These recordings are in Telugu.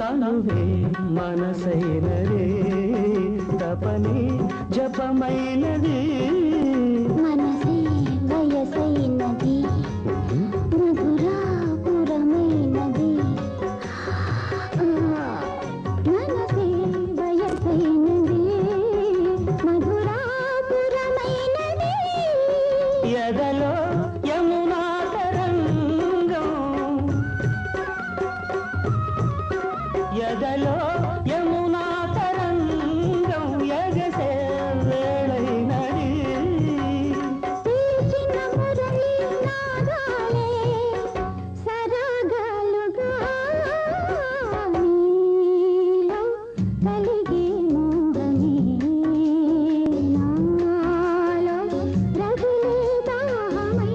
తనువే మనసైనరే తపని జపమై కథలో యమునా తరంగం ఎగసే వేళైనది. కలిగి మూగమీ రఘులే దాహమై.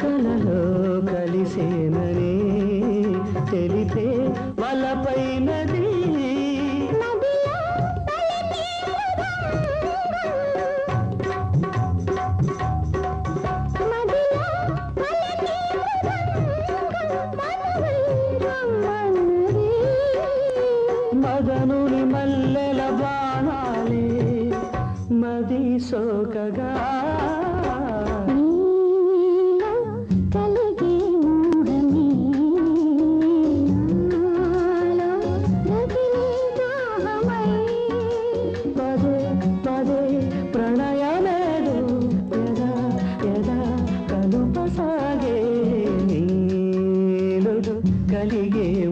కలలో కలిసేనని తెలిపే వలపైనది. మదనుని మల్లెల బాణాలే మది సోకగా ಕಲಿಗೆ